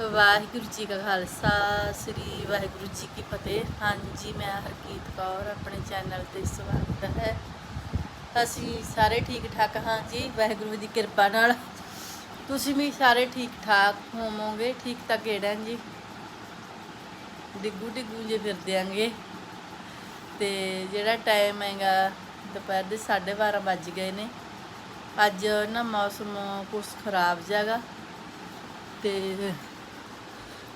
ਵਾਹਿਗੁਰੂ ਜੀ ਕਾ ਖਾਲਸਾ, ਸ੍ਰੀ ਵਾਹਿਗੁਰੂ ਜੀ ਕੀ ਫਤਿਹ। ਹਾਂਜੀ, ਮੈਂ ਹਰਕੀਤ ਕੌਰ, ਆਪਣੇ ਚੈਨਲ ਤੇ ਸਵਾਗਤ ਹੈ। ਅਸੀਂ ਸਾਰੇ ਠੀਕ ਠਾਕ ਹਾਂ ਜੀ, ਵਾਹਿਗੁਰੂ ਦੀ ਕਿਰਪਾ ਨਾਲ। ਤੁਸੀਂ ਵੀ ਸਾਰੇ ਠੀਕ ਠਾਕ ਹੋਵੋਗੇ? ਠੀਕ ਤਾਂ ਕਿਹੜਾ ਜੀ? ਡਿੱਗੂ ਡਿੱਗੂ ਜੇ ਫਿਰਦੇ ਆਂਗੇ। ਤੇ ਜਿਹੜਾ ਟਾਈਮ ਹੈਗਾ, ਦੁਪਹਿਰ ਦੇ 12:30 ਵੱਜ ਗਏ ਨੇ। ਅੱਜ ਨਾ ਮੌਸਮ ਕੁਛ ਖਰਾਬ ਜਾਗਾ ਤੇ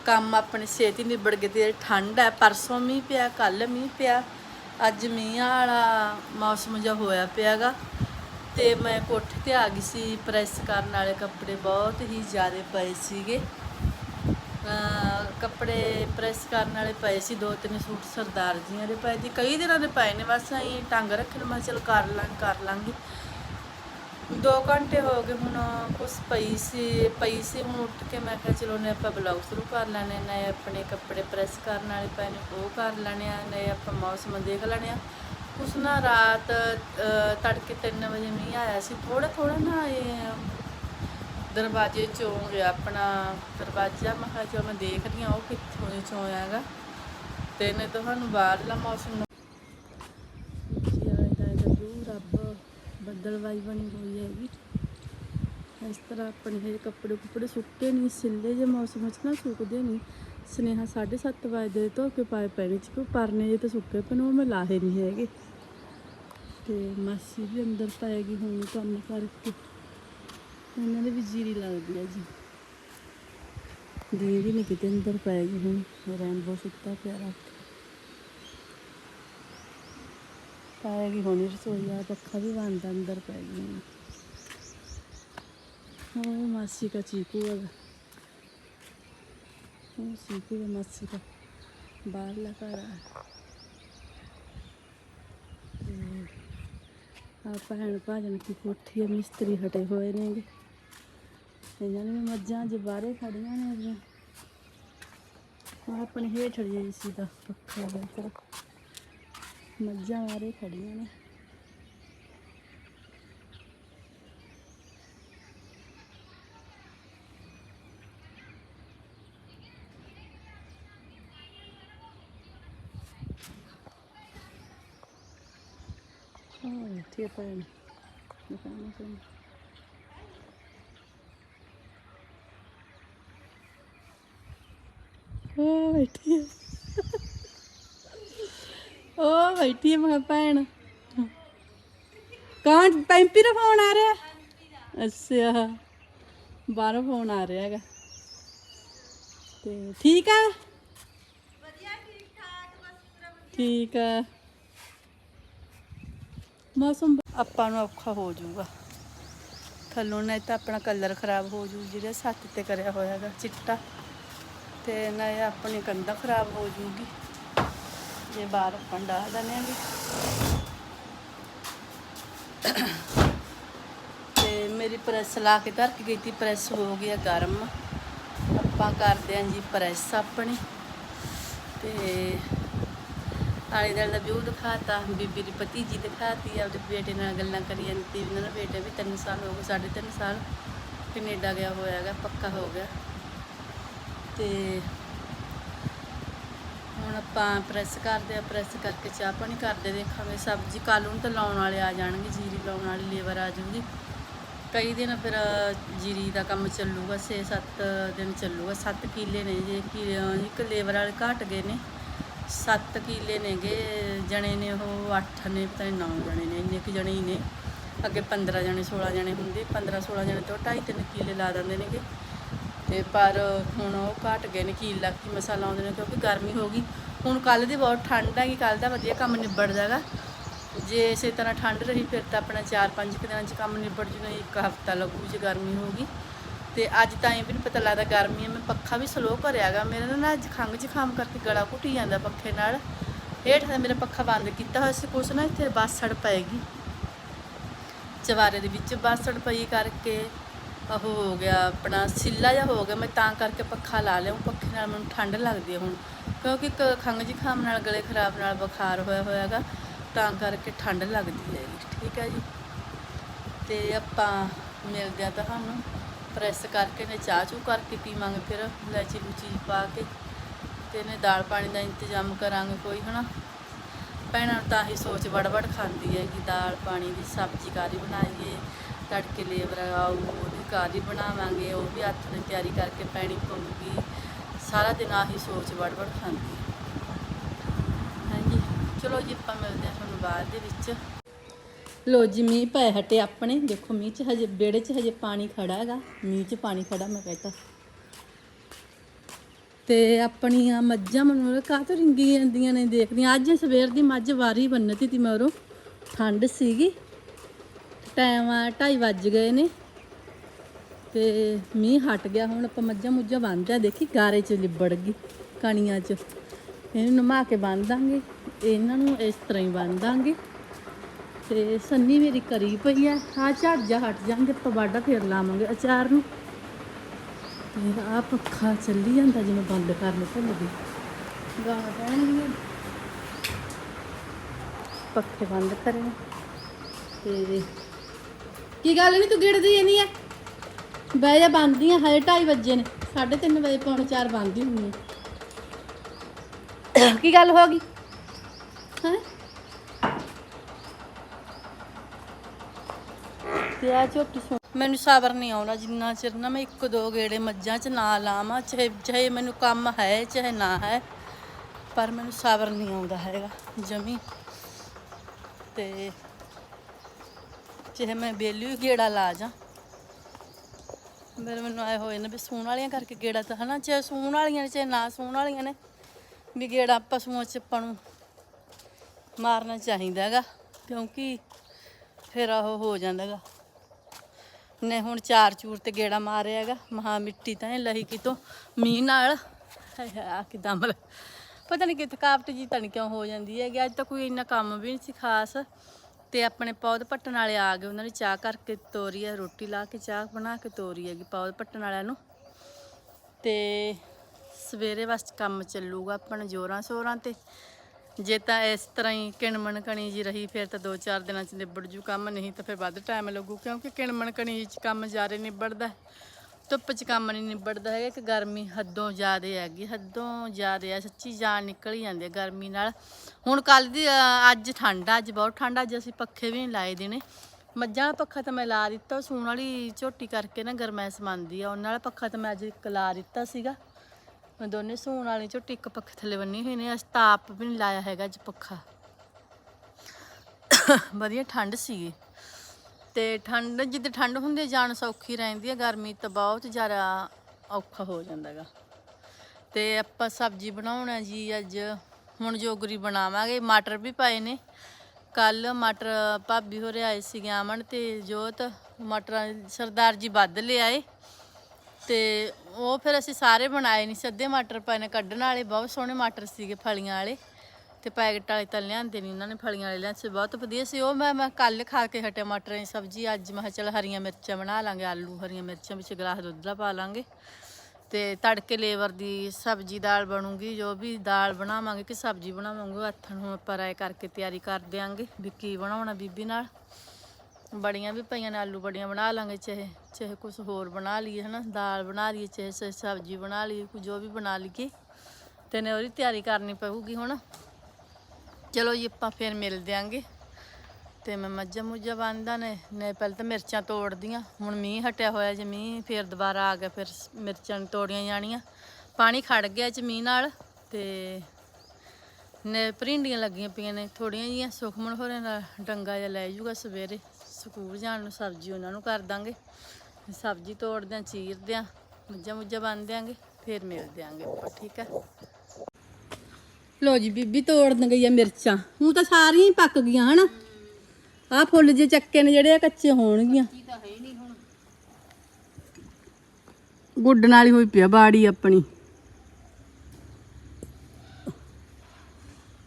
ਕੰਮ ਆਪਣੇ ਛੇਤੀ ਨਿਬੜ ਗਏ ਤੇ ਠੰਡ ਹੈ, ਪਰਸੋਂ ਮੀਂਹ ਪਿਆ ਕੱਲ ਮੀਂਹ ਪਿਆ, ਅੱਜ ਮੀਂਹ ਵਾਲਾ ਮੌਸਮ ਜਿਹਾ ਹੋਇਆ ਪਿਆਗਾ ਤੇ ਮੈਂ ਕੋਠੇ ਤੇ ਆ ਗਈ ਸੀ, ਪ੍ਰੈਸ ਕਰਨ ਵਾਲੇ ਕੱਪੜੇ ਬਹੁਤ ਹੀ ਜ਼ਿਆਦਾ ਪਏ ਸੀਗੇ। ਕੱਪੜੇ ਪ੍ਰੈਸ ਕਰਨ ਵਾਲੇ ਪਏ ਸੀ, ਦੋ ਤਿੰਨ ਸੂਟ ਸਰਦਾਰ ਜੀਆਂ ਦੇ ਪਏ ਸੀ, ਕਈ ਦਿਨਾਂ ਦੇ ਪਏ ਨੇ, ਬਸ ਐਂ ਟੰਗ ਰੱਖਣ, ਮੈਂ ਚਲ ਕਰ ਲਾਂ, ਕਰ ਲਾਂਗੀ। ਦੋ ਘੰਟੇ ਹੋ ਗਏ ਹੁਣ ਕੁਛ ਪਈ ਸੀ ਪਈ ਸੀ ਹੁਣ ਉੱਠ ਕੇ ਮੈਂ ਕਿਹਾ ਚਲੋ ਨੇ ਆਪਾਂ ਬਲੌਗ ਸ਼ੁਰੂ ਕਰ ਲੈਣੇ ਨੇ ਆਪਣੇ ਕੱਪੜੇ ਪ੍ਰੈਸ ਕਰਨ ਵਾਲੇ ਪਏ ਨੇ, ਉਹ ਕਰ ਲੈਣੇ ਆ ਨੇ ਆਪਾਂ ਮੌਸਮ ਦੇਖ ਲੈਣੇ ਆ। ਕੁਛ ਨਾ ਰਾਤ ਤੜਕੇ 3 ਵਜੇ ਮੀਂਹ ਆਇਆ ਸੀ ਥੋੜਾ ਥੋੜਾ ਨਾ ਇਹ ਦਰਵਾਜ਼ੇ ਚੋਂ ਗਿਆ ਆਪਣਾ ਦਰਵਾਜ਼ਾ, ਮੈਂ ਕਿਹਾ ਚਲੋ ਮੈਂ ਦੇਖਦੀ ਹਾਂ ਉਹ ਕਿੱਥੋਂ ਦੇ ਚੋਂ ਆਇਆਗਾ। ਤੇ ਨੇ ਤੁਹਾਨੂੰ ਬਾਹਰਲਾ ਮੌਸਮ ਜੀ ਆਇਆ ਦਾ ਵਿਊ ਰੱਬ ਬੱਦਲਵਾਈ ਬਣੀ ਹੋਈ ਹੈਗੀ। ਇਸ ਤਰ੍ਹਾਂ ਆਪਣੇ ਇਹ ਕੱਪੜੇ ਕੁਪੜੇ ਸੁੱਕੇ ਨਹੀਂ, ਸਿੱਲੇ ਜੇ ਮੌਸਮ ਵਿੱਚ ਨਾ ਸੁੱਕਦੇ ਨਹੀਂ। ਸਨੇਹਾ 7:30 ਵਜੇ ਦੇ ਧੋ ਕੇ ਪਾਏ ਪਏ ਨੇ ਕਿਉਂ ਪਰਨੇ ਜੇ ਤੇ ਸੁੱਕੇ ਪਏ ਉਹ ਮੈਂ ਲਾਹੇ ਨਹੀਂ ਹੈਗੇ। ਤੇ ਮਾਸੀ ਵੀ ਅੰਦਰ ਪਾਏਗੀ ਹੁਣ ਕੰਮ ਕਰਕੇ। ਉਹਨਾਂ ਦੇ ਵੀ ਜੀਰੀ ਲੱਗਦੀ ਹੈ ਜੀ। ਦੀਦੀ ਨਹੀਂ ਕਿਤੇ ਅੰਦਰ ਪਾਏਗੀ ਹੁਣ ਰੈਨਬੋ ਸੁੱਤਾ ਪਿਆ ਪਾਇਆ ਗਈ ਹੋਣੀ ਰਸੋਈ ਆ ਪੱਖਾ ਵੀ ਬੰਦ ਅੰਦਰ ਪੈ ਗਈ ਹੋਣੀ ਉਹ ਮਾਸੀ ਦਾ ਚੀਕੂ ਹੈ ਉਹ ਚੀਕੂ ਦਾ ਮਾਸੀ ਦਾ। ਬਾਹਰ ਲਗਾ ਰਹਾ ਆ ਭੈਣ ਭਾਜਨ ਕੀ ਕੋਠੀ ਮਿਸਤਰੀ ਹਟੇ ਹੋਏ ਨੇਗੇ। ਇਹਨਾਂ ਨੇ ਮੱਝਾਂ ਜਬਾਰੇ ਖੜੀਆਂ ਨੇ ਆਪਣੀਆਂ ਆਪਣੇ ਹੇਠ ਜੀ ਸੀ ਦਾ ਪੱਖਾ ਲੱਗਾ ਮੱਝਾਂ ਬਾਹਰੇ ਖੜੀਆਂ ਨੇ Oh, ਇੱਥੇ ਪਏ ਨੇ ਦਿਖਾਉਣਾ ਤੁਹਾਨੂੰ ਉਹ ਬੈਠੀ ਹੈ ਉਹ ਬੈਠੀ ਹੈ ਮੈਂ ਭੈਣ। ਕੌਣ? ਪੈਂਪੀ ਦਾ ਫੋਨ ਆ ਰਿਹਾ? ਅੱਛਾ। ਬਾਹਰੋਂ ਫੋਨ ਆ ਰਿਹਾ ਹੈਗਾ। ਤੇ ਠੀਕ ਆ? ਠੀਕ ਆ। ਮੌਸਮ ਆਪਾਂ ਨੂੰ ਔਖਾ ਹੋ ਜਾਊਗਾ। ਥੱਲੋਂ ਨਹੀਂ ਤਾਂ ਆਪਣਾ ਕਲਰ ਖਰਾਬ ਹੋ ਜੂ ਜਿਹੜਾ ਸੱਤ ਤੇ ਕਰਿਆ ਹੋਇਆ ਹੈਗਾ ਚਿੱਟਾ। ਤੇ ਨਾ ਇਹ ਆਪਣੀ ਕੰਧਾਂ ਖਰਾਬ ਹੋ ਜੂਗੀ। ਜੇ ਬਾਹਰ ਆਪਾਂ ਡਾਹ ਵੀ। ਤੇ ਮੇਰੀ ਪ੍ਰੈਸ ਲਾ ਕੇ ਧਰ ਕੇ ਗਈ ਤੀ, ਪ੍ਰੈਸ ਹੋ ਗਿਆ ਗਰਮ। ਆਪਾਂ ਕਰਦੇ ਆਂ ਜੀ ਪ੍ਰੈਸ ਆਪਣੀ। ਤੇ ਆਲੇ ਦੁਆਲੇ ਦਾ ਵਿਊ ਦਿਖਾਤਾ, ਬੀਬੀ ਦੀ ਭਤੀਜੀ ਦਿਖਾਤੀ, ਆਪਦੇ ਬੇਟੇ ਨਾਲ ਗੱਲਾਂ ਕਰੀ ਜਾਂਦੀ ਸੀ ਉਹਨਾਂ ਦਾ ਬੇਟਾ ਵੀ 3 ਸਾਲ ਹੋ ਗਏ, ਸਾਢੇ ਤਿੰਨ ਸਾਲ। ਕੈਨੇਡਾ ਗਿਆ ਹੋਇਆ ਹੈਗਾ, ਪੱਕਾ ਹੋ ਗਿਆ। ਤੇ ਆਪਾਂ ਪ੍ਰੈਸ ਕਰਦੇ ਆ ਪ੍ਰੈਸ ਕਰਕੇ ਚਾਹ ਪਾਣੀ ਕਰਦੇ ਦੇਖਾਂਗੇ। ਸਬਜ਼ੀ ਕੱਲ੍ਹ ਨੂੰ ਤਾਂ ਲਾਉਣ ਵਾਲੇ ਆ ਜਾਣਗੇ, ਜੀਰੀ ਲਾਉਣ ਵਾਲੀ ਲੇਬਰ ਆ ਜੂਗੀ ਕਈ ਦਿਨ ਫਿਰ ਜੀਰੀ ਦਾ ਕੰਮ ਚੱਲੂਗਾ 6-7 ਦਿਨ ਚੱਲੂਗਾ। 7 ਕਿੱਲੇ ਨੇ ਜੇ ਕਿ ਇੱਕ ਲੇਬਰ ਵਾਲੇ ਘਟ ਗਏ ਨੇ। 7 ਕਿੱਲੇ ਨੇਗੇ, ਜਣੇ ਨੇ ਉਹ 8 ਨੇ, ਪਤਾ ਨਹੀਂ 9 ਜਣੇ ਨੇ, ਇੰਨੇ ਕੁ ਜਣੇ ਹੀ ਨੇ। ਅੱਗੇ 15 ਜਣੇ 16 ਜਣੇ ਹੁੰਦੇ 15 16 ਜਣੇ ਤੋਂ 2.5 3 ਕਿੱਲੇ ਲਾ ਦਿੰਦੇ ਨੇਗੇ। ਤੇ ਪਰ ਹੁਣ ਉਹ ਘਟ ਗਏ ਨੇ, ਕਿੱਲਾ ਕੀ ਮਸਾਲਾ ਆਉਂਦੇ ਨੇ, ਕਿਉਂਕਿ ਗਰਮੀ ਹੋ ਗਈ। ਹੁਣ ਕੱਲ ਦੀ ਬਹੁਤ ਠੰਡ ਹੈਗੀ ਕੱਲ ਦਾ ਵਧੀਆ ਕੰਮ ਨਿਬੜ ਜਾਗਾ ਜੇ ਇਸੇ ਤਰ੍ਹਾਂ ਠੰਡ ਰਹੀ, ਫਿਰ ਤਾਂ ਆਪਣਾ 4-5 ਦਿਨਾਂ 'ਚ ਕੰਮ ਨਿਬੜ ਜੂਗਾ, ਇੱਕ ਹਫਤਾ ਲੱਗੂ ਜੇ ਗਰਮੀ ਹੋਗੀ ਤੇ ਅੱਜ ਤਾਂ ਇਹ ਵੀ ਨਹੀਂ ਪਤਾ ਲੱਗਦਾ ਗਰਮੀ ਹੈ ਮੈਂ ਪੱਖਾ ਵੀ ਸਲੋ ਕਰਿਆਗਾ ਮੇਰਾ ਨਾ ਅੱਜ ਖੰਘ ਜ਼ੁਕਾਮ ਕਰਕੇ ਗਲਾ ਘੁੱਟੀ ਜਾਂਦਾ ਪੱਖੇ ਨਾਲ। ਹੇਠ ਦਾ ਮੇਰਾ ਪੱਖਾ ਬੰਦ ਕੀਤਾ ਹੋਇਆ ਸੀ, ਕੁਛ ਨਾ, ਇੱਥੇ ਬਾਸੜ ਪਏਗੀ। ਚਵਾਰੇ ਦੇ ਵਿੱਚ ਬਾਸੜ ਪਈ ਕਰਕੇ ਉਹ ਹੋ ਗਿਆ, ਆਪਣਾ ਸਿੱਲਾ ਜਿਹਾ ਹੋ ਗਿਆ। ਮੈਂ ਤਾਂ ਕਰਕੇ ਪੱਖਾ ਲਾ ਲਿਆ ਉਹ ਪੱਖੇ ਨਾਲ ਮੈਨੂੰ ਠੰਡ ਲੱਗਦੀ ਹੈ ਹੁਣ। ਕਿਉਂਕਿ ਇੱਕ ਖੰਘ ਜ਼ੁਕਾਮ ਨਾਲ ਗਲੇ ਖਰਾਬ ਨਾਲ ਬੁਖਾਰ ਹੋਇਆ ਹੋਇਆਗਾ, ਤਾਂ ਕਰਕੇ ਠੰਡ ਲੱਗਦੀ ਹੈ ਠੀਕ ਹੈ ਜੀ। ਤੇ ਆਪਾਂ ਮਿਲਦੇ ਆ ਤੁਹਾਨੂੰ, ਪ੍ਰੈਸ ਕਰਕੇ ਨੇ ਚਾਹ ਚੂ ਕਰਕੇ ਪੀਵਾਂਗੇ ਫਿਰ ਇਲਾਚੀ ਲੂਚੀ ਪਾ ਕੇ, ਤੇ ਨੇ ਦਾਲ ਪਾਣੀ ਦਾ ਇੰਤਜ਼ਾਮ ਕਰਾਂਗੇ ਕੋਈ, ਹਨਾ। ਭੈਣਾਂ ਤਾਂ ਹੀ ਸੋਚ ਵੜਵੜ ਖਾਂਦੀ ਹੈ ਕਿ ਦਾਲ ਪਾਣੀ ਦੀ ਸਬਜ਼ੀ ਕਾਰੀ ਬਣਾਈਏ, ਤੜਕੇ ਲੇਬਰ ਆਊ, ਉਹਦੀ ਕਾਰੀ ਬਣਾਵਾਂਗੇ, ਉਹ ਵੀ ਹੱਥ ਨੇ ਤਿਆਰੀ ਕਰਕੇ ਪੈਣੀ ਪਊਗੀ ਸਾਰਾ ਦਿਨ ਆਹੀ ਸੋਚ ਵੜਵੜ ਖਾਂਦੀ ਹਾਂਜੀ, ਚਲੋ ਜੀ, ਆਪਾਂ ਮਿਲਦੇ ਹਾਂ ਤੁਹਾਨੂੰ ਬਾਅਦ ਦੇ ਵਿੱਚ। ਲੋ ਜੀ, ਮੀਂਹ ਪੈ ਹਟੇ ਆਪਣੇ। ਦੇਖੋ, ਮੀਂਹ 'ਚ ਹਜੇ, ਵਿਹੜੇ 'ਚ ਹਜੇ ਪਾਣੀ ਖੜਾ ਹੈਗਾ। ਮੀਂਹ 'ਚ ਪਾਣੀ ਖੜਾ, ਮੈਂ ਕਹਿੰਦਾ ਤੇ। ਆਪਣੀਆਂ ਮੱਝਾਂ ਮੈਨੂੰ ਕਾਹਤੋਂ ਰਿੰਗੀ ਜਾਂਦੀਆਂ ਨੇ ਦੇਖਦੀਆਂ ਅੱਜ ਸਵੇਰ ਦੀ ਮੱਝ ਵਾਰੀ ਬੰਨਤੀ ਤੀ ਮੈਂ ਠੰਡ ਸੀਗੀ। ਟਾਈਮ ਆ 2:30 ਵੱਜ ਗਏ ਨੇ। ਤੇ ਮੀਂਹ ਹਟ ਗਿਆ, ਹੁਣ ਆਪਾਂ ਮੱਝਾਂ ਮੁੱਝਾਂ ਬੰਨਦੇ ਆ, ਦੇਖੀ ਗਾਰੇ 'ਚ ਲਿਬੜ ਗਈ, ਕਣੀਆਂ 'ਚ। ਇਹਨੂੰ ਨਮਾ ਕੇ ਬੰਨ ਦਾਂਗੇ, ਇਹਨਾਂ ਨੂੰ ਇਸ ਤਰ੍ਹਾਂ ਹੀ ਬੰਨ ਦਾਂਗੇ। ਤੇ ਸੰਨੀ ਮੇਰੀ ਕਰੀ ਪਈ ਆ ਆ ਝਾੜਜਾ ਹਟ ਜਾਂਗੇ, ਆਪਾਂ ਬਾਡਾ ਫੇਰ ਲਾਵਾਂਗੇ ਅਚਾਰ ਨੂੰ। ਤੇ ਆ ਪੱਖਾ ਚੱਲੀ ਜਾਂਦਾ ਜਿਵੇਂ ਬੰਦ ਕਰਨ ਭੁੱਲ ਗਈ। ਗਾਣਾ ਪੈਣਗੀਆਂ ਪੱਖੇ ਬੰਦ ਕਰੇ। ਤੇ ਕੀ ਗੱਲ ਨਹੀਂ ਤੂੰ ਗਿੜਦੀ ਨਹੀਂ ਐ ਬਹਿ ਜਾ ਬੰਦੀਆਂ ਹਜੇ 2:30 ਵਜੇ ਨੇ। 3:30 ਵਜੇ ਪੌਣੇ 4 ਬੰਦੀ ਹੁੰਦੀ ਹੈ ਕੀ ਗੱਲ ਹੋ ਗਈ? ਹੈ? ਤੇ ਆ ਝੋਟੀ ਸੁਣ। ਮੈਨੂੰ ਸਬਰ ਨਹੀਂ ਆਉਣਾ ਜਿੰਨਾ ਚਿਰ ਨਾ ਮੈਂ ਇੱਕ ਦੋ ਗੇੜੇ ਮੱਝਾਂ 'ਚ ਨਾ ਲਾਵਾਂ ਚਾਹੇ ਚਾਹੇ ਮੈਨੂੰ ਕੰਮ ਹੈ ਚਾਹੇ ਨਾ ਹੈ ਪਰ ਮੈਨੂੰ ਸਬਰ ਨਹੀਂ ਆਉਂਦਾ ਹੈਗਾ ਜਮੀ। ਤੇ ਚਾਹੇ ਮੈਂ ਬੇਲੀ ਗੇੜਾ ਲਾ ਜਾ। ਮੇਰੇ ਮੈਨੂੰ ਆਏ ਹੋਏ ਨੇ ਵੀ ਸੂਣ ਵਾਲੀਆਂ ਕਰਕੇ ਗੇੜਾ ਤਾਂ ਹਨਾ, ਚਾਹੇ ਸੂਣ ਵਾਲੀਆਂ ਨੇ, ਚਾਹੇ ਨਾ ਸੂਣ ਵਾਲੀਆਂ ਨੇ, ਵੀ ਗੇੜਾ ਪਸ਼ੂਆਂ 'ਚ ਆਪਾਂ ਨੂੰ ਮਾਰਨਾ ਚਾਹੀਦਾ ਹੈਗਾ, ਕਿਉਂਕਿ ਫਿਰ ਉਹ ਹੋ ਜਾਂਦਾ ਹੈਗਾ। ਨੇ ਹੁਣ ਚਾਰ ਚੂਰ ਤੇ ਗੇੜਾ ਮਾਰਿਆ ਹੈਗਾ, ਮਹਾ ਮਿੱਟੀ ਤਾਂ ਇਹ ਲਹੀ ਕਿਤੋਂ ਮੀਂਹ ਨਾਲ। ਹਾਏ ਹਾਏ ਆ ਕਿਦਾਂ ਮਲ ਪਤਾ ਨਹੀਂ ਕਿ ਥਕਾਵਟ ਜੀ ਤਾਂ ਕਿਉਂ ਹੋ ਜਾਂਦੀ ਹੈਗੀ, ਅੱਜ ਤਾਂ ਕੋਈ ਇੰਨਾ ਕੰਮ ਵੀ ਨਹੀਂ ਸੀ ਖਾਸ। ਤੇ ਆਪਣੇ ਪੌਦ ਪੱਟਣ ਵਾਲੇ ਆ ਗਏ, ਉਹਨਾਂ ਨੇ ਚਾਹ ਕਰਕੇ ਤੋਰੀ ਹੈ ਰੋਟੀ ਲਾ ਕੇ ਚਾਹ ਬਣਾ ਕੇ ਤੋਰੀ ਹੈਗੀ ਪੌਦ ਪੱਟਣ ਵਾਲਿਆਂ ਨੂੰ। ਤੇ ਸਵੇਰੇ ਬਸ ਕੰਮ ਚੱਲੂਗਾ ਆਪਣਾ ਜੋਰਾਂ ਸੋਰਾਂ ਤੇ। ਜੇ ਤਾਂ ਇਸ ਤਰ੍ਹਾਂ ਹੀ ਕਿਣਮਣ ਕਣੀ ਜੀ ਰਹੀ, ਫਿਰ ਤਾਂ 2-4 ਦਿਨਾਂ ਚ ਨਿਬੜ ਜੂ, ਕੰਮ ਨਹੀਂ ਤਾਂ ਫਿਰ ਵੱਧ ਟਾਈਮ ਲੱਗੂ, ਕਿਉਂਕਿ ਕਿਣਮਣ ਕਣੀ ਚ ਕੰਮ ਜ਼ਿਆਦਾ ਨਿਬੜਦਾ। ਧੁੱਪ ਚ ਕੰਮ ਨਹੀਂ ਨਿਬੜਦਾ ਹੈਗਾ ਕਿ ਗਰਮੀ ਹੱਦੋਂ ਜ਼ਿਆਦਾ ਹੈਗੀ, ਹੱਦੋਂ ਜ਼ਿਆਦਾ ਆ, ਸੱਚੀ ਜਾਨ ਨਿਕਲ ਹੀ ਜਾਂਦੀ ਹੈ ਗਰਮੀ ਨਾਲ। ਹੁਣ ਕੱਲ ਦੀ ਅੱਜ ਠੰਡ ਆ, ਅੱਜ ਬਹੁਤ ਠੰਡ ਅੱਜ ਅਸੀਂ ਪੱਖੇ ਵੀ ਨਹੀਂ ਲਾਏ ਦੇਣੇ। ਮੱਝਾਂ ਵਾਲਾ ਪੱਖਾ ਤਾਂ ਮੈਂ ਲਾ ਦਿੱਤਾ ਉਹ ਸੂਣ ਵਾਲੀ ਝੋਟੀ ਕਰਕੇ ਨਾ ਗਰਮੈਸ ਮੰਨਦੀ ਆ, ਉਹਨਾਂ ਵਾਲਾ ਪੱਖਾ ਤਾਂ ਮੈਂ ਅੱਜ ਇੱਕ ਲਾ ਦਿੱਤਾ ਸੀਗਾ। ਦੋਨੇ ਸੂਣ ਵਾਲੀ ਝੋਟੀ, ਇੱਕ ਪੱਖੇ ਥੱਲੇ ਬੰਨੀ ਹੋਈ ਨੇ ਅਸੀਂ ਤਾਂ ਆਪ ਵੀ ਨਹੀਂ ਲਾਇਆ ਹੈਗਾ ਅੱਜ ਪੱਖਾ। ਵਧੀਆ ਠੰਡ ਸੀਗੀ। ਤੇ ਠੰਡ, ਜਿੱਦ ਠੰਡ ਹੁੰਦੀ ਹੈ ਜਾਨ ਸੌਖੀ ਰਹਿੰਦੀ ਹੈ ਗਰਮੀ ਤਾਂ ਬਹੁਤ ਜ਼ਿਆਦਾ ਔਖਾ ਹੋ ਜਾਂਦਾ ਗਾ ਤੇ ਆਪਾਂ ਸਬਜ਼ੀ ਬਣਾਉਣਾ ਜੀ ਅੱਜ, ਹੁਣ ਜੋਗਰੀ ਬਣਾਵਾਂਗੇ, ਮਟਰ ਵੀ ਪਾਏ ਨੇ। ਕੱਲ ਮਟਰ ਭਾਬੀ ਹੋਰੇ ਆਏ ਸੀਗੇ ਅਮਨ ਤੇ ਜੋਤ, ਮਟਰਾਂ ਸਰਦਾਰ ਜੀ ਵੱਧ ਲਿਆਏ ਤੇ ਉਹ ਫਿਰ ਅਸੀਂ ਸਾਰੇ ਬਣਾਏ ਨਹੀਂ ਸਿੱਧੇ ਮਟਰ ਪਾਏ ਨੇ, ਕੱਢਣ ਵਾਲੇ ਬਹੁਤ ਸੋਹਣੇ ਮਟਰ ਸੀਗੇ ਫਲੀਆਂ ਵਾਲੇ। ਤੇ ਪੈਕਟ ਵਾਲੇ ਤਾਂ ਲਿਆਂਦੇ ਨਹੀਂ ਉਹਨਾਂ ਨੇ ਫਲੀਆਂ ਵਾਲੇ ਲਿਆਂਦੇ ਬਹੁਤ ਵਧੀਆ ਸੀ। ਉਹ ਮੈਂ ਮੈਂ ਕੱਲ ਖਾ ਕੇ ਹਟਿਆ ਮਟਰਾਂ ਦੀ ਸਬਜ਼ੀ, ਅੱਜ ਮੈਂ ਕਿਹਾ ਚੱਲ ਹਰੀਆਂ ਮਿਰਚਾਂ ਬਣਾ ਲਾਂਗੇ, ਆਲੂ ਹਰੀਆਂ ਮਿਰਚਾਂ ਵਿੱਚ ਗਲਾਸ ਦੁੱਧ ਦਾ ਪਾ ਲਾਂਗੇ। ਤੇ ਤੜਕੇ ਲੇਵਰ ਦੀ ਸਬਜ਼ੀ ਦਾਲ ਬਣੂਗੀ, ਜੋ ਵੀ ਦਾਲ ਬਣਾਵਾਂਗੇ ਕਿ ਸਬਜ਼ੀ ਬਣਾਵਾਂਗੇ, ਉਹ ਹੱਥਾਂ ਨੂੰ ਆਪਾਂ ਰਾਏ ਕਰਕੇ ਤਿਆਰੀ ਕਰ ਦਿਆਂਗੇ, ਵੀ ਕੀ ਬਣਾਉਣਾ ਬੀਬੀ ਨਾਲ। ਬੜੀਆਂ ਵੀ ਪਈਆਂ ਨੇ, ਆਲੂ ਬੜੀਆਂ ਬਣਾ ਲਾਂਗੇ, ਚਾਹੇ ਚਾਹੇ ਕੁਝ ਹੋਰ ਬਣਾ ਲਈਏ, ਹਨਾ, ਦਾਲ ਬਣਾ ਲਈਏ, ਚਾਹੇ ਸਬਜ਼ੀ ਬਣਾ ਲਈਏ ਜੋ ਵੀ ਬਣਾ ਲਈਏ। ਤੇ ਨੇ ਉਹਦੀ ਤਿਆਰੀ ਕਰਨੀ ਪਊਗੀ ਹੁਣ। ਚਲੋ ਜੀ, ਆਪਾਂ ਫਿਰ ਮਿਲ ਦਿਆਂਗੇ। ਤੇ ਮੈਂ ਮੱਝਾਂ ਮੁੱਝਾਂ ਬੰਨਦਾ ਨੇ ਨੇ ਪਹਿਲਾਂ ਤਾਂ ਮਿਰਚਾਂ ਤੋੜਦੀਆਂ। ਹੁਣ ਮੀਂਹ ਹਟਿਆ ਹੋਇਆ ਜੇ ਮੀਂਹ, ਫਿਰ ਦੁਬਾਰਾ ਆ ਗਿਆ, ਫਿਰ ਸ- ਮਿਰਚਾਂ ਨੀ ਤੋੜੀਆਂ ਜਾਣੀਆਂ। ਪਾਣੀ ਖੜ ਗਿਆ ਚ ਮੀਂਹ ਨਾਲ, ਤੇ ਨੇ ਭਰਿੰਡੀਆਂ ਲੱਗੀਆਂ ਪਈਆਂ ਨੇ, ਥੋੜੀਆਂ ਜੀਆਂ। ਸੁਖਮਨ ਹੋਰਾਂ ਨਾਲ ਡੰਗਾ ਜਿਹਾ ਲੈ ਜੂਗਾ ਸਵੇਰੇ। ਸਕੂਲ ਜਾਣ ਨੂੰ ਸਬਜ਼ੀ ਉਹਨਾਂ ਨੂੰ ਕਰ ਦਾਂਗੇ। ਸਬਜ਼ੀ ਤੋੜਦੇ ਆਂ ਚੀਰਦੇ ਆਂ ਮੱਝਾਂ ਮੁੱਝਾਂ ਬੰਨ ਦਿਆਂਗੇ, ਫਿਰ ਮਿਲ ਦਿਆਂਗੇ ਆਪਾਂ, ਠੀਕ ਹੈ ਲੋ ਜੀ ਬੀਬੀ ਤੋੜਨ ਗਈ ਆ ਮਿਰਚਾਂ। ਹੁਣ ਤਾਂ ਸਾਰੀਆਂ ਹੀ ਪੱਕ ਗਈਆਂ ਹਨਾ? ਆਹ ਫੁੱਲ ਜੇ ਚੱਕੇ ਨੇ ਜਿਹੜੇ ਆ ਕੱਚੇ ਹੋਣਗੀਆਂ। ਗੁੱਡਣ ਵਾਲੀ ਹੋਈ ਪਿਆ ਬਾੜੀ ਆਪਣੀ।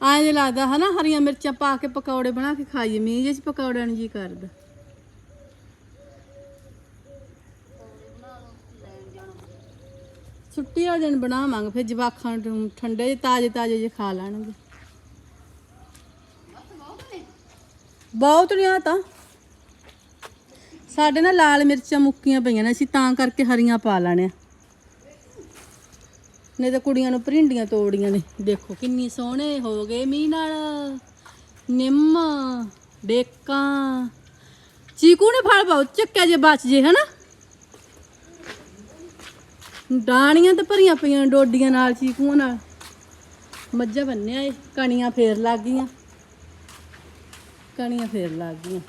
ਆਏ ਜੇ ਲੱਗਦਾ ਹਨਾ ਹਰੀਆਂ ਮਿਰਚਾਂ ਪਾ ਕੇ ਪਕੌੜੇ ਬਣਾ ਕੇ ਖਾਈਏ ਮੀਂਹ ਜਿਹੇ ਚ ਪਕੌੜਿਆਂ ਨੂੰ ਜੀ ਕਰਦਾ। ਛੁੱਟੀ ਵਾਲੇ ਦਿਨ ਬਣਾਵਾਂਗੇ, ਫਿਰ ਜਵਾਖਾਂ ਨੂੰ ਠੰਡੇ ਜਿਹੇ, ਤਾਜ਼ੇ ਤਾਜ਼ੇ ਜਿਹੇ ਖਾ ਲੈਣਗੇ। ਬਹੁਤ ਨਹੀਂ ਤਾਂ। ਸਾਡੇ ਨਾ ਲਾਲ ਮਿਰਚਾਂ ਮੁੱਕੀਆਂ ਪਈਆਂ ਨੇ, ਅਸੀਂ ਤਾਂ ਕਰਕੇ ਹਰੀਆਂ ਪਾ ਲੈਣੇ ਨਹੀਂ ਤਾਂ ਕੁੜੀਆਂ ਨੂੰ ਭਰਿੰਡੀਆਂ ਤੋੜੀਆਂ ਨੇ। ਦੇਖੋ ਕਿੰਨੀ ਸੋਹਣੇ ਹੋ ਗਏ ਮੀਂਹ ਨਾਲ। ਨਿੰਮ, ਡੇਕਾਂ। ਚੀਕੂ ਨੇ ਫਲ ਬਹੁਤ ਚੱਕਿਆ ਜੇ ਬਚ ਜੇ, ਹਨਾ? ਡਾਣੀਆਂ ਤੇ ਭਰੀਆਂ ਪਈਆਂ ਡੋਡੀਆਂ ਨਾਲ, ਚੀਕੂਆਂ ਨਾਲ। ਮੱਝਾਂ ਬੰਨਿਆ ਏ, ਕਣੀਆਂ ਫੇਰ ਲੱਗ ਗਈਆਂ। ਕਣੀਆਂ ਫੇਰ ਲੱਗ ਗਈਆਂ।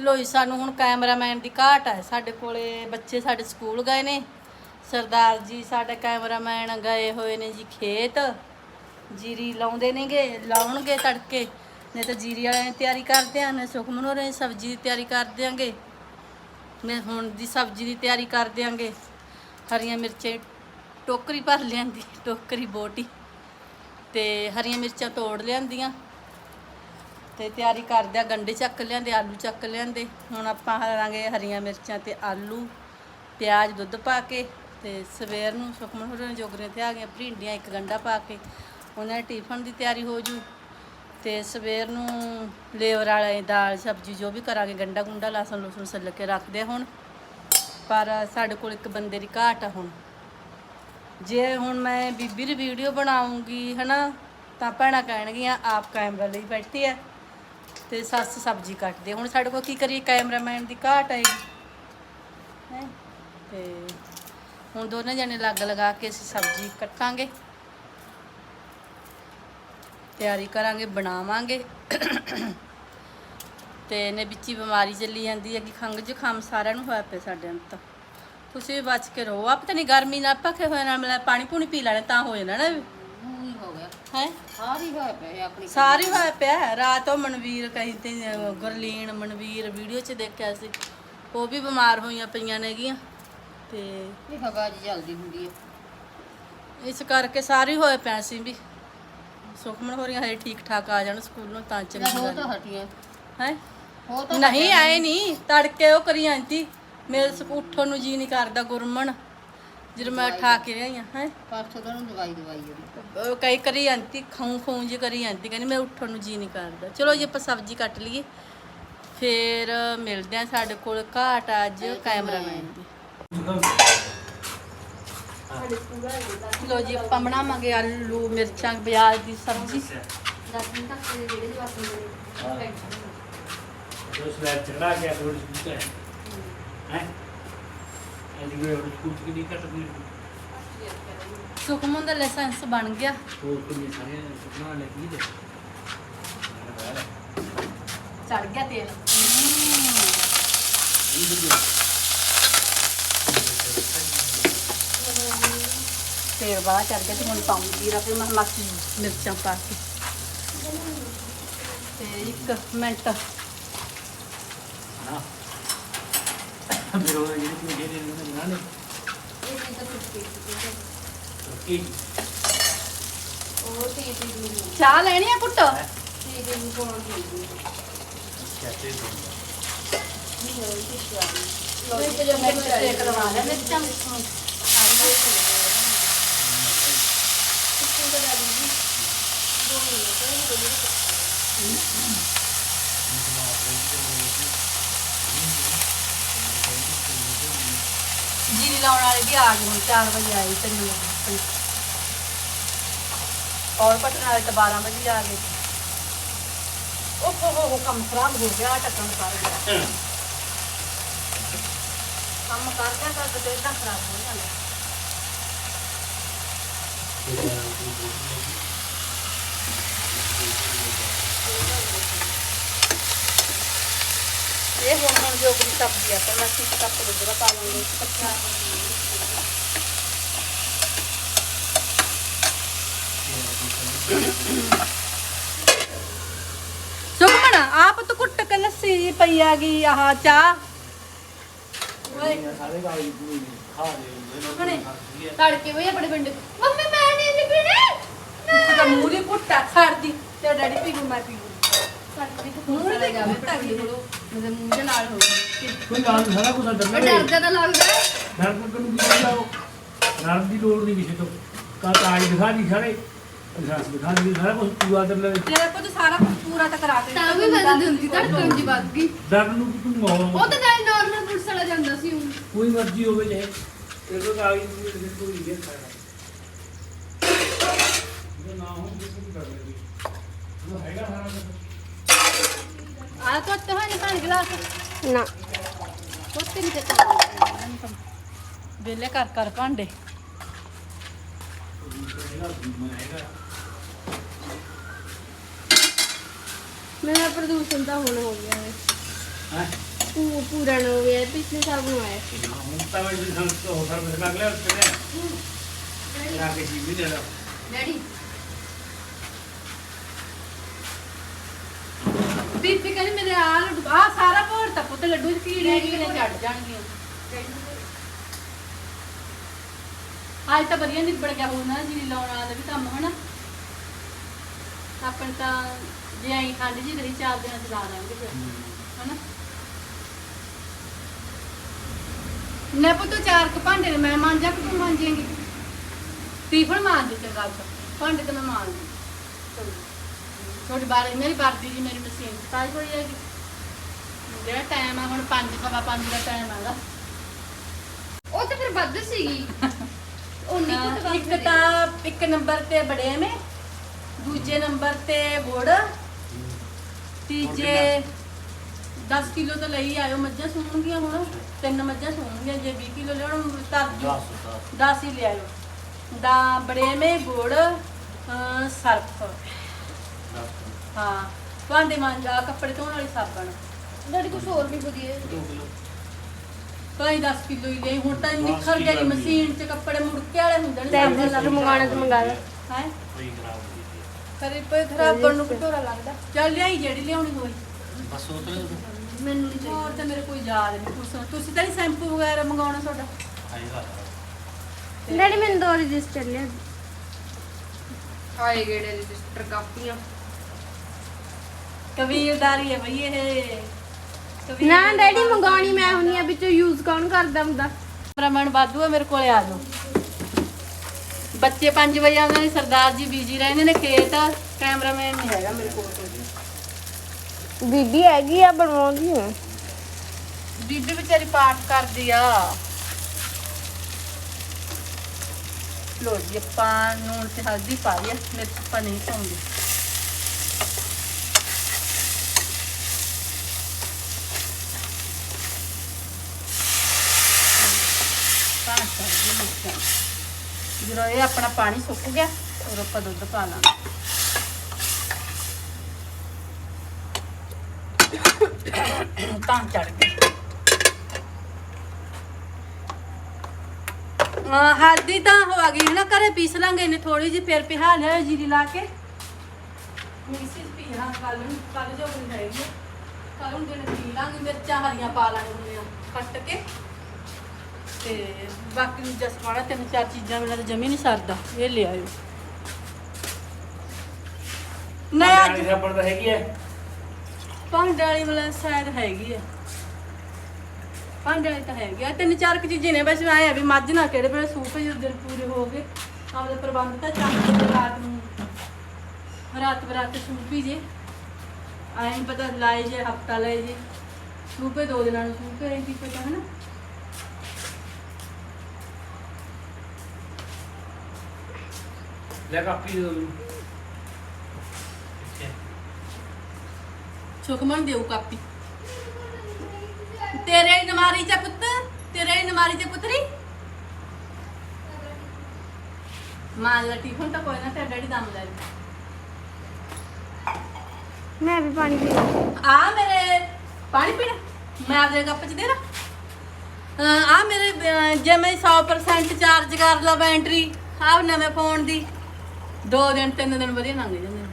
ਲੋਈ ਸਾਨੂੰ ਹੁਣ ਕੈਮਰਾਮੈਨ ਦੀ ਘਾਟ ਹੈ ਸਾਡੇ ਕੋਲੇ ਬੱਚੇ ਸਾਡੇ ਸਕੂਲ ਗਏ ਨੇ। ਸਰਦਾਰ ਜੀ ਸਾਡੇ ਕੈਮਰਾਮੈਨ ਗਏ ਹੋਏ ਨੇ ਜੀ ਖੇਤ। ਜੀਰੀ ਲਾਉਂਦੇ ਨੇਗੇ, ਲਾਉਣਗੇ ਤੜਕੇ। ਨਹੀਂ ਤਾਂ ਜੀਰੀ ਵਾਲਿਆਂ ਦੀ ਤਿਆਰੀ ਕਰਦੇ ਆ ਨੇ ਸੁਖਮਨ ਹੋਰਾਂ ਦੀ ਸਬਜ਼ੀ ਦੀ ਤਿਆਰੀ ਕਰ ਦਿਆਂਗੇ। ਮੈਂ ਹੁਣ ਦੀ ਸਬਜ਼ੀ ਦੀ ਤਿਆਰੀ ਕਰ ਦਿਆਂਗੇ। ਹਰੀਆਂ ਮਿਰਚਾਂ ਟੋਕਰੀ ਭਰ ਲਿਆਂਦੀ, ਟੋਕਰੀ ਬੋਟੀ ਤੇ ਹਰੀਆਂ ਮਿਰਚਾਂ ਤੋੜ ਲਿਆਂਦੀਆਂ ਤੇ ਤਿਆਰੀ ਕਰਦੇ ਆ ਗੰਡੇ ਚੱਕ ਲਿਆਂਦੇ, ਆਲੂ ਚੱਕ ਲਿਆਂਦੇ। ਹੁਣ ਆਪਾਂ ਹਰਾਂਗੇ ਹਰੀਆਂ ਮਿਰਚਾਂ ਤੇ ਆਲੂ, ਪਿਆਜ਼, ਦੁੱਧ ਪਾ ਕੇ ਤੇ ਸਵੇਰ ਨੂੰ ਸੁਖਮਨ ਹੋਰਾਂ ਨੇ ਜੋਗਰੀਆਂ ਤੇ ਆ ਗਈਆਂ ਭਿੰਡੀਆਂ, ਇੱਕ ਗੰਡਾ ਪਾ ਕੇ। ਉਹਨਾਂ ਦੇ ਟਿਫਨ ਦੀ ਤਿਆਰੀ ਹੋ ਜੂ। ਤੇ ਸਵੇਰ ਨੂੰ ਲੇਵਰ ਵਾਲੇ ਦਾਲ, ਸਬਜ਼ੀ ਜੋ ਵੀ ਕਰਾਂਗੇ, ਗੰਡਾ ਗੁੰਡਾ, ਲਸਣ, ਲੁਸਣ ਸੱਲ ਕੇ ਰੱਖਦੇ ਆ ਹੁਣ। ਪਰ ਸਾਡੇ ਕੋਲ ਇੱਕ ਬੰਦੇ ਦੀ ਘਾਟ ਆ ਹੁਣ। ਜੇ ਹੁਣ ਮੈਂ ਬੀਬੀ ਦੀ ਵੀਡੀਓ ਬਣਾਉਂਗੀ, ਹਨਾ, ਤਾਂ ਭੈਣਾਂ ਕਹਿਣਗੀਆਂ, ਆਪ ਕੈਮਰਾ ਲਈ ਬੈਠੀ ਆ ਤੇ ਸੱਸ ਸਬਜ਼ੀ ਕੱਟਦੇ ਹੁਣ ਸਾਡੇ ਕੋਲ ਕੀ ਕਰੀਏ, ਕੈਮਰਾਮੈਨ ਦੀ ਘਾਟ ਆਏਗੀ ਹੈਂ? ਤੇ ਹੁਣ ਦੋਨੇ ਜਣੇ ਲੱਗ ਲਗਾ ਕੇ ਅਸੀਂ ਸਬਜ਼ੀ ਕੱਟਾਂਗੇ। ਤਿਆਰੀ ਕਰਾਂਗੇ ਬਣਾਵਾਂਗੇ। ਤੇ ਨੇ ਵਿੱਚ ਬਿਮਾਰੀ ਚੱਲੀ ਜਾਂਦੀ ਹੈ ਕਿ ਖੰਘ ਜ਼ੁਕਾਮ ਸਾਰਿਆਂ ਨੂੰ ਹੋਇਆ ਪਿਆ ਸਾਡੇ ਨੂੰ ਤਾਂ ਤੁਸੀਂ ਵੀ ਬਚ ਕੇ ਰਹੋ ਆਪ ਤਾਂ ਨਹੀਂ ਗਰਮੀ ਨਾਲ ਭੱਖੇ ਹੋਏ ਨਾਲ ਮਿਲਾ ਪਾਣੀ ਪੂਣੀ ਪੀ ਲੈਣੇ ਤਾਂ ਹੋ ਜਾਣਾ ਨਾ ਹੀ ਹੋ ਗਿਆ। ਹੈ? ਸਾਰੀ ਹੋਇਆ ਪਿਆ ਆਪਣੀ ਸਾਰੀ ਹੋਇਆ ਪਿਆ। ਰਾਤ ਉਹ ਮਨਵੀਰ ਕਹੀ ਤੇ ਗੁਰਲੀਨ ਮਨਵੀਰ ਵੀਡੀਓ 'ਚ ਦੇਖਿਆ ਸੀ। ਉਹ ਵੀ ਬਿਮਾਰ ਹੋਈਆਂ ਪਈਆਂ ਨੇਗੀਆਂ ਤੇ ਇਹ ਹਵਾ ਜੀ ਚੱਲਦੀ ਹੁੰਦੀ ਹੈ। ਇਸ ਕਰਕੇ ਸਾਰੀ ਹੋਏ ਪਿਆ ਸੀ ਵੀ। ਸੁਖਮਨ ਹੋ ਰਹੀਆਂ ਹਜੇ ਠੀਕ ਠਾਕ ਆ ਜਾਣ ਸਕੂਲੋਂ ਤਾਂ ਨਾ ਚੰਗੀ ਹੋ ਗੱਲ। ਤਾਂ ਹਟੀਆਂ। ਹੈ? ਹੋ ਤਾਂ ਨਹੀਂ ਆਏ ਨਹੀਂ। ਤੜਕੇ ਉਹ ਕਰੀ ਆਂਟੀ। ਮੇਰੇ ਸਕੂ ਉੱਠਣ ਨੂੰ ਜੀ ਨਹੀਂ ਕਰਦਾ ਗੁਰਮਨ ਜਦੋਂ ਮੈਂ ਠਾ ਕੇ ਰਹੀ ਹਾਂ ਹੈ? ਪਰਸੋਂ ਤੋਂ ਦਵਾਈ ਦਵਾਈ ਉਹਦੀ। ਕਈ ਕਰੀ ਆਂਟੀ ਖਾਉ ਖਾਉ ਜੀ ਕਰੀ ਆਂਟੀ ਕਹਿੰਦੀ ਮੈਂ ਉੱਠਣ ਨੂੰ ਜੀ ਨਹੀਂ ਕਰਦਾ। ਚਲੋ ਜੀ ਆਪਾਂ ਸਬਜ਼ੀ ਕੱਟ ਲਈਏ। ਫੇਰ ਮਿਲਦੇ ਆ ਸਾਡੇ ਕੋਲ ਘਾਟ ਆ ਅੱਜ ਕੈਮਰਾਮੈਨ ਦੀ। ਲੋ ਜੀ ਆਪਾਂ ਬਣਾਵਾਂਗੇ ਆਲੂ ਮਿਰਚਾਂ ਪਿਆਜ਼ ਦੀ ਸਬਜ਼ੀ। ਸਲੈਬ ਚੜਾ ਗਿਆ ਥੋੜੀ ਜਿਹੀ ਹੈ? ਅੱਜ ਵੀ ਉਹ ਸਕੂਲ ਚ ਨਹੀਂ ਕੱਟ ਗਈ ਸੁਖਮਨ ਦਾ ਲਾਇਸੈਂਸ ਬਣ ਗਿਆ। ਹੋਰ ਕਿੰਨੇ ਸਾਰੇ ਸੁਪਨਾ ਲੱਗੀ ਦੇ? ਚੜ ਗਿਆ ਤੇਲ। ਤੇਲ ਬਾਹਰ ਚੜ ਗਿਆ ਤੇ ਹੁਣ ਪਾਉਂਗੀ ਜੀਰਾ ਫਿਰ ਮੈਂ ਮੱਕੀ ਮਿਰਚਾਂ ਪਾ ਕੇ। ਤੇ ਇੱਕ ਮਿੰਟ। ਨਾ। ਫਿਰ ਉਹ ਜਿਹੜੀ ਤੂੰ ਦੇ ਦੇ ਨੂੰ ਨਾ ਲੈ ਓਕੇ ਚਾਹ ਲੈਣੀ ਆ ਪੁੱਤ ਕੈਸੇ ਸੇਕ ਲਵਾ ਲੈ ਮਿਰਚਾਂ ਜੀਰੀ ਲਾਉਣ ਵਾਲੇ ਵੀ ਆ ਗਏ ਹੁਣ 4 ਵਜੇ ਆਏ ਤਿੰਨ ਔਰ ਪਟਨ ਵਾਲੇ ਤਾਂ 12 ਵਜੇ ਆ ਗਏ। ਉਹ ਹੋ ਹੋ ਕੰਮ ਖਰਾਬ ਹੋ ਗਿਆ ਟੱਕਣ ਕਰ ਗਿਆ। ਕੰਮ ਕਰਦਿਆਂ ਕਰਦੇ ਤੇ ਖਰਾਬ ਹੋ ਜਾਂਦਾ ਇਹ ਹੁਣ ਹੁਣ ਜੋ ਕੋਈ ਸਬਜ਼ੀ ਆ ਪਰ ਮੈਂ ਇੱਕ ਕੱਪ ਦੁੱਧ ਦਾ ਪਾ ਲਾਂਗੀ ਕੱਚਾ ਸੁਖਮਣ ਆਪ ਤੂੰ ਕੁੱਟ ਕੇ ਲੱਸੀ ਜਿਹੀ ਪਈ ਆ ਗਈ ਆਹ ਚਾਹ ਓਏ ਸਾਰੇ ਗਾਲ ਦੀ ਖਾ ਸੁਖਣੇ ਦੇ ਤੜਕੇ ਬਈ ਆਪਣੇ ਪਿੰਡ ਮੰਮੀ ਮੈਂ ਨਹੀਂ ਨਹੀਂ ਪੀਣੀ ਤਾਂ ਦੀ ਕੁੱਟਾ ਖੜਦੀ। ਤੇ ਡੈਡੀ ਪੀੂ ਮੈਂ ਪੀੂ ਮੂੰਹ ਦੀ ਕੁੱਟਾ ਗਈ ਮੇਰੇ ਮੂੰਹ ਦੇ ਨਾਲ ਹੋ ਗਈ ਕੋਈ ਗੱਲ ਨੀ, ਸਾਰਾ ਕੁਝ ਡਰਨਾ ਉਹ ਡਰਦਾ ਤਾਂ ਲੱਗਦਾ ਹੈ। ਡਰ ਕੋ ਨੂੰ ਕੀ ਲਾਓ ਡਰ ਦੀ ਲੋੜ ਨਹੀਂ ਕਿਸੇ ਤੋਂ। ਕਾ ਤਾਜ ਦਿਖਾ ਦੀ ਸਾਰੇ। ਸਾਸ ਬਿਠਾ ਦੀ ਸਾਰਾ ਕੁਝ ਪੂਰਾ ਕਰ ਲੈ ਤੇਰੇ ਕੋਲ ਤਾਂ ਸਾਰਾ ਕੁਝ ਪੂਰਾ ਤਾਂ ਕਰਾ ਦੇ ਤਾਂ ਵੀ ਮੈਂ ਦਿੰਦੀ ਧੜਕਣ ਜੀ ਵੱਧ ਗਈ। ਦਰਦ ਨੂੰ ਤੂੰ ਉਹ ਮੋਰ ਤਾਂ ਨਾਲ ਨਾਰਮਲ ਪੁਲਿਸ ਵਾਲਾ ਜਾਂਦਾ ਸੀ ਊਂ। ਕੋਈ ਮਰਜ਼ੀ ਹੋਵੇ ਚਾਹੇ। ਇਹ ਤੋਂ ਕਾਗਜ਼ ਨੂੰ ਦੇ ਕੋਈ ਨਹੀਂ ਖਾਣਾ ਇਹ ਨਾ ਹੋ ਜੇ ਕੋਈ ਕਰ ਲੈਗੀ ਉਹ ਹੈਗਾ ਸਾਰਾ ਕੁਝ ਆ ਤਾਂ ਤੇ ਹੋਣੀ ਪਾਣੀ ਗਲਾਸ। ਨਾ। ਉੱਤੇ ਨਹੀਂ ਤੇ ਵੇਲੇ ਕਰ ਕਰ ਭਾਂਡੇ। ਮੇਰਾ ਪ੍ਰਦੂਸ਼ਣ ਤਾਂ ਹੁਣ ਹੋ ਗਿਆ ਹੈ। ਹੈ? ਪੂ ਪੂਰਾ ਹੋ ਗਿਆ ਹੈ, ਪਿਛਲੇ ਸਾਲ ਬਣਵਾਇਆ ਸੀ। ਹੁਣ ਤਾਂ ਮੈਂ ਵੀ ਸੰਸ ਤੋਂ ਸਰ ਮੈਂ ਲੱਗ ਲਿਆ ਚਲੇ ਆ ਕੇ ਜੀ ਵੀ ਦੇ ਲਾ ਡੈਡੀ ਬੀਬੀ ਕਹਿੰਦੀ ਮੇਰੇ ਆ ਲੱਡੂ ਆ ਸਾਰਾ ਭੋਰ ਤਾਂ ਪੁੱਤ ਲੱਡੂ ਚ ਕੀੜੇ ਕੀੜੇ ਚੜ ਜਾਣਗੀਆਂ ਅੱਜ ਤਾਂ ਵਧੀਆ ਨਿਬੜ ਗਿਆ ਹੋਣਾ ਜੀ ਲਾਉਣ ਵਾਲਾ ਦਾ ਵੀ ਕੰਮ, ਹਨਾ? ਆਪਾਂ ਤਾਂ ਜੇ ਆਈ ਠੰਡ ਜੀ ਕਰੀ, ਚਾਰ ਦਿਨਾਂ ਚ ਲਾ ਦਾਂਗੇ ਫਿਰ, ਹਨਾ? ਨੇ ਪੁੱਤ, ਚਾਰ ਕੁ ਭਾਂਡੇ ਨੇ, ਮੈਂ ਮਾਂਜਾ ਕਿ ਤੂੰ ਮਾਂਜੇਂਗੀ? ਟੀਫਨ ਮਾਂਜ ਦੇ ਚੰਗਾ ਭਾਂਡੇ ਤੇ ਮੈਂ ਮਾਂਜ ਦੂੰ ਥੋੜੀ ਬਾਰ ਮੇਰੀ ਵਰਦੀ ਜੀ ਮੇਰੀ ਮਸ਼ੀਨ ਤਾਜ ਹੋਈ ਹੈਗੀ। ਜਿਹੜਾ ਟਾਈਮ ਆ ਹੁਣ 5 ਸਵਾ 5 ਦਾ ਟਾਈਮ ਆਗਾ। ਉਹ ਤਾਂ ਫਿਰ ਵੱਧ ਸੀਗੀ। ਉਨੀ ਕੁ ਤਾਂ ਇੱਕ ਤਾਂ ਇੱਕ ਨੰਬਰ ਤੇ ਬੜੇ ਮੇ ਦੂਜੇ ਨੰਬਰ ਤੇ ਗੁੜ ਤੀਜੇ 10 ਕਿਲੋ ਤਾਂ ਲਈ ਆਇਓ ਮੱਝਾਂ ਸੂਣਗੀਆਂ ਹੁਣ ਤਿੰਨ ਮੱਝਾਂ ਸੂਣਗੀਆਂ ਜੇ 20 ਕਿਲੋ ਲਿਆਉਣ ਤਰ ਜੂ 10 ਹੀ ਲਿਆਇਓ। ਦਾ ਬੜੇ ਮੇ ਗੁੜ ਅਹ, ਸਰਫ। ਹਾਂ ਭਾਂਡੇ ਮਾਂਜਾ ਕੱਪੜੇ ਧੋਣ ਵਾਲੀ ਸਾਬਣ। ਡੈਡੀ ਕੁਝ ਹੋਰ ਵੀ ਵਧੀਆ ਹੈ। ਭਾਈ 10 ਕਿਲੋ ਹੀ ਲਈ ਹੁਣ ਤਾਂ ਨਿਖਰ ਗਈ ਮਸ਼ੀਨ 'ਚ ਕੱਪੜੇ ਮੁੜਕੇ ਵਾਲੇ ਹੁੰਦੇ ਨੇ ਟਾਈਮ ਤੇ ਮੰਗਾਣਾ ਤੇ ਮੰਗਾ ਲੈ। ਹੈ? ਕਰੇ ਪਏ ਖਰਾਬ ਕਰਨ ਨੂੰ ਕਿਹੜਾ ਲੱਗਦਾ। ਚੱਲ ਲਿਆਈ ਜਿਹੜੀ ਲਿਆਉਣੀ ਹੋਈ। ਬਸ ਉਤਰੇ ਮੈਨੂੰ ਨਹੀਂ ਚਾਹੀਦਾ। ਹੋਰ ਤਾਂ ਮੇਰੇ ਕੋਈ ਯਾਦ ਨਹੀਂ ਤੁਸੀਂ ਤੁਸੀਂ ਤਾਂ ਨਹੀਂ ਸ਼ੈਂਪੂ ਵਗੈਰਾ ਮੰਗਾਉਣਾ ਤੁਹਾਡਾ? ਆਏਗਾ ਡੈਡੀ ਮੈਨੂੰ ਦੋ ਰਜਿਸਟਰ ਲਿਆ ਹਾਏ ਗੇੜੇ ਰਜਿਸਟਰ? ਕਾਪੀਆਂ। ਕਬੀਲਦਾਰੀ ਹੈ ਬਈ ਇਹ। ਕਬੀਲ- ਨਾ ਡੈਡੀ ਮੰਗਾਉਣੀ ਮੈਂ ਹੁੰਨੀ ਆ ਵਿੱਚੋਂ ਯੂਜ਼ ਕੌਣ ਕਰਦਾ ਹੁੰਦਾ? ਕੈਮਰਾਮੈਨ ਬਾਦੂ ਹੈ ਮੇਰੇ ਕੋਲੇ ਆ ਜਾਓ। ਬੱਚੇ 5 ਵਜੇ ਆਉਂਦੇ ਨੇ ਸਰਦਾਰ ਜੀ ਬੀਜੀ ਰਹਿੰਦੇ ਨੇ ਖੇਤ। ਕੈਮਰਾਮੈਨ ਨਹੀਂ ਹੈਗਾ ਮੇਰੇ ਕੋਲ ਕੋਈ। ਬੀਬੀ ਹੈਗੀ ਆ ਬਣਵਾਉਂਦੀ ਆ। ਬੀਬੀ ਵਿਚਾਰੀ ਪਾਠ ਕਰਦੀ ਆ। ਲੋ ਜੀ ਆਪਾਂ ਨੂਣ ਤੇ ਹਲਦੀ ਪਾਈ ਆ ਮਿਰਚ ਆਪਾਂ ਨਹੀਂ ਪਾਉਂਦੇ ਪਾਣੀ ਪਾ ਦਿਓ ਮਿਰਚਾਂ ਜਦੋਂ ਇਹ ਆਪਣਾ ਪਾਣੀ ਸੁੱਕ ਗਿਆ ਫਿਰ ਆਪਾਂ ਦੁੱਧ ਪਾ ਲਾਂਗੇ। ਤਾਂ ਚੜ ਗਈ ਹਲਦੀ ਤਾਂ ਹੋ ਗਈ ਹੈ ਨਾ ਘਰੇ ਪੀਸ ਲਾਂਗੇ ਇਹਨੇ ਥੋੜੀ ਜਿਹੀ, ਫਿਰ ਪਿਹਾ ਲਿਆ ਜੀਰੀ ਲਾ ਕੇ। ਮਿਕਸੀ 'ਚ ਪੀ ਕੱਲ ਕੱਲ ਜੋ ਵੀ ਹੈਗੀ ਕੱਲ ਨੂੰ ਦਿਨ ਪੀ ਲਾਂਗੇ, ਮਿਰਚਾਂ ਹਰੀਆਂ ਪਾ ਲਾਂਗੇ ਹੁੰਦੀਆਂ ਕੱਟ ਕੇ। ਤੇ ਬਾਕੀ ਨੂੰ ਜਸ ਪਾਣਾ ਤਿੰਨ ਚਾਰ ਚੀਜ਼ਾਂ ਮਿਲਾਂ ਤੇ ਜਮੀ ਨਹੀਂ ਸਰਦਾ ਇਹ ਲੈ ਆਇਓ। ਨਹੀਂ ਅੱਜ ਸਾਬਣ ਤਾਂ ਹੈਗੀ ਹੈ। ਭਾਂਡੇ ਵਾਲੀ ਵਾਲਾ ਸ਼ਾਇਦ ਹੈਗੀ ਆ ਭਾਂਡੇ ਵਾਲੀ ਤਾਂ ਹੈਗੀ ਆ ਤਿੰਨ ਚਾਰ ਕੁ ਚੀਜ਼ਾਂ ਨੇ ਬਸ ਆਏ ਆ ਵੀ ਮੱਝ ਨਾ ਕਿਹੜੇ ਵੇਲੇ ਸੂਪ ਜਿਹੇ ਦਿਨ ਪੂਰੇ ਹੋ ਗਏ। ਆਪਦੇ ਪ੍ਰਬੰਧ ਤਾਂ ਚੱਲ ਕੇ ਰਾਤ ਨੂੰ ਰਾਤ ਬਰਾਤ ਸੂਪ ਹੀ ਜੇ। ਆਏ ਪਤਾ ਲਾਏ ਜੇ ਹਫਤਾ ਲਏ ਜੇ। ਸੂਪੇ ਦੋ ਦਿਨਾਂ ਨੂੰ ਸੂਪੇ ਕੀ ਪਤਾ ਹੈ ਨਾ ਲੈ ਕਾਪੀ ਦੇ ਦੋ ਮੈਨੂੰ ਸੁਖਮਨ ਦੇਉ ਕਾਪੀ ਤੇਰੇ ਨਮਾਰੀ ਚ ਪੁੱਤ ਤੇਰੇ ਨਮਾਰੀ ਚ ਪੁੱਤਰੀ ਮਾਂ ਦਾ ਟਿਫਨ ਤਾਂ ਕੋਈ ਨਾ ਤੇ ਡੈਡੀ ਦਮ ਲੈ ਲਊ। ਮੈਂ ਵੀ ਪਾਣੀ ਪੀਣਾ ਆ ਮੇਰੇ ਪਾਣੀ ਪੀਣਾ ਮੈਂ ਆਪਦੇ ਕੱਪ ਚ ਦੇ ਆ ਮੇਰੇ ਅਹ, ਜੇ ਮੈਂ 100% ਚਾਰਜ ਕਰ ਲਾ ਬੈਟਰੀ ਆ ਨਵੇਂ ਫੋਨ ਦੀ. ਦੋ ਦਿਨ ਤਿੰਨ ਦਿਨ ਵਧੀਆ ਲੰਘ ਜਾਂਦੇ ਨੇ।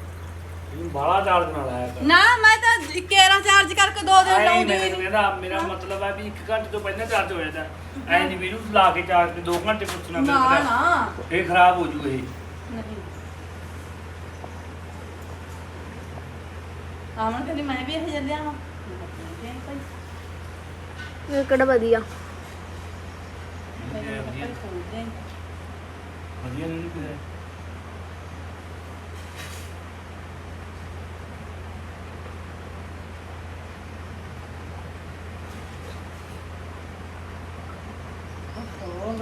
ਇਹਨੂੰ ਬਾਲਾ ਚਾਰਜ ਨਾਲ ਆਇਆ ਕਰ। ਨਾ ਮੈਂ ਤਾਂ 11 ਚਾਰਜ ਕਰਕੇ ਦੋ ਦਿਨ ਐ ਲਾਉਂਦੀ ਮੈਂ ਵੀ ਨੀ। ਕਹਿੰਦਾ ਮੇਰਾ ਮਤਲਬ ਹੈ ਵੀ 1 ਘੰਟੇ ਤੋਂ ਪਹਿਲਾਂ ਚਾਰਜ ਹੋ ਜਾਂਦਾ ਐ ਨਹੀਂ ਵੀ ਇਹਨੂੰ ਲਾ ਕੇ ਚਾਰਜ ਤੇ 2 ਘੰਟੇ ਪੁੱਛਣਾ ਨਾ ਪੈਂਦਾ। ਨਾ। ਇਹ ਖਰਾਬ ਹੋ ਜੂ ਇਹ। ਨਹੀਂ। ਆਮਨ ਕਹਿੰਦੀ ਮੈਂ ਵੀ ਇਹ ਜੱਲਿਆ ਹਾਂ ਇਹ ਕਿਹੜਾ ਵਧੀਆ? ਵਧੀਆ ਵਧੀਆ ਨਹੀਂ ਕਿਹਾ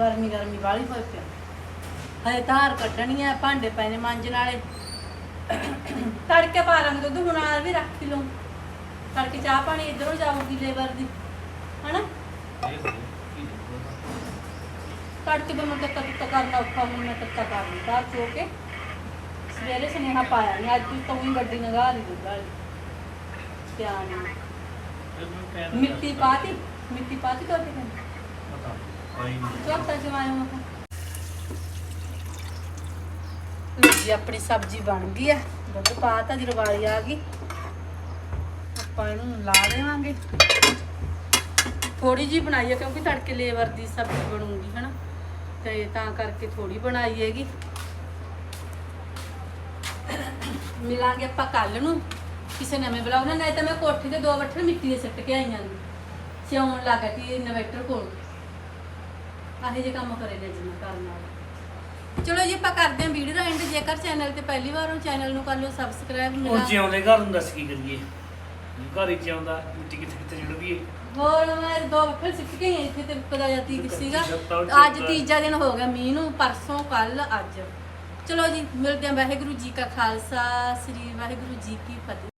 ਗਰਮੀ ਗਰਮੀ ਵਾਲੀ ਹੋਈ ਪਿਆ। ਹਏ ਧਾਰ ਕੱਢਣੀ ਆ, ਭਾਂਡੇ ਪਏ ਮਾਂਜਣ ਵਾਲੇ। ਤੜਕੇ ਪਾ ਦੁੱਧ ਹੁਣ ਆ ਵੀ ਰੱਖ ਲਓ ਤੜਕੇ ਚਾਹ ਪਾਣੀ ਇਧਰੋਂ ਜਾਊਗੀ ਲੇਬਰ ਦੀ, ਹਨਾ? ਤੜਕੇ ਤੋਂ ਮੈਂ ਤੱਕ ਤੱਕ ਕਰਨਾ ਔਖਾ, ਹੁਣ ਮੈਂ ਤੱਕ ਕਰ ਲਈ ਬਾਹਰ ਚੋ ਕੇ। ਸਵੇਰੇ ਸੁਨੇਹਾ ਪਾਇਆ ਨਹੀਂ ਅੱਜ ਤੂੰ ਹੀ ਗੱਡੀ ਨਗਾ ਲਈ ਦੁੱਧ ਵਾਲੀ। ਧਿਆਨ ਨਾਲ। ਮਿੱਟੀ ਪਾਤੀ ਮਿੱਟੀ ਪਾਤੀ ਤੁਹਾਡੇ ਕੋਲ? ਚੋਕਤਾ ਜਮਾਇਆ ਜੀ, ਆਪਣੀ ਸਬਜ਼ੀ ਬਣ ਗਈ ਆ ਦੁੱਧ ਪਾਤਾ ਜਦੋਂ ਵਾਰੀ ਆ ਗਈ। ਆਪਾਂ ਇਹਨੂੰ ਲਾ ਦੇਵਾਂਗੇ। ਥੋੜੀ ਜੀ ਬਣਾਈ ਹੈ, ਕਿਉਂਕਿ ਤੜਕੇ ਲੇਵਰ ਦੀ ਸਬਜ਼ੀ ਬਣੂਗੀ, ਹਨਾ। ਤੇ ਤਾਂ ਕਰਕੇ ਥੋੜੀ ਬਣਾਈ ਹੈਗੀ। ਮਿਲਾਂਗੇ ਆਪਾਂ ਕੱਲ ਨੂੰ। ਕਿਸੇ ਨਵੇਂ ਬਲੌਗ ਨਾਲ ਨਹੀਂ ਤਾਂ ਮੈਂ ਕੋਠੀ ਦੇ ਦੋ ਵੱਠੇ ਮਿੱਟੀ ਦੇ ਸਿੱਟ ਕੇ ਆਈਆਂ ਨੇ। ਸਿਉਣ ਲੱਗਾ ਕਿ ਇਨਵੇਟਰ ਕੋਲ। ਆਹੇ ਜੇ ਕੰਮ ਕਰੇ ਨੇ ਜਿੰਨਾ ਕਰਨ ਵਾਲਾ। ਚਲੋ ਜੀ ਆਪਾਂ ਕਰਦੇ ਹਾਂ ਵੀਡੀਓ ਦਾ ਐਂਡ ਜੇਕਰ ਚੈਨਲ ਤੇ ਪਹਿਲੀ ਵਾਰ ਹੋ ਚੈਨਲ ਨੂੰ ਕਰ ਲਿਓ ਸਬਸਕ੍ਰਾਈਬ ਉਹ ਮਿਲਾ ਜਿਉਂਦੇ ਘਰ ਨੂੰ ਦੱਸ ਕੀ ਕਰੀਏ। ਘਰ ਹੀ ਜਿਉਂਦਾ ਮਿੱਟੀ ਕਿੱਥੇ ਕਿੱਥੇ ਜੁੜਦੀ ਹੋਰ ਮੈਂ ਦੋ ਵੱਖਰੇ ਸਿੱਟ ਕੇ ਆਈ ਇੱਥੇ ਤੇ ਪਤਾ ਜਾਂਦੀ ਕਿ ਸੀਗਾ। ਅੱਜ ਤੀਜਾ ਦਿਨ ਹੋ ਗਿਆ ਮੀਂਹ ਨੂੰ ਪਰਸੋਂ ਕੱਲ ਅੱਜ। ਚਲੋ ਜੀ ਮਿਲਦੇ ਹਾਂ। ਵਾਹਿਗੁਰੂ ਜੀ ਕਾ ਖਾਲਸਾ ਸ੍ਰੀ ਵਾਹਿਗੁਰੂ ਜੀ ਕੀ ਫਤਿਹ।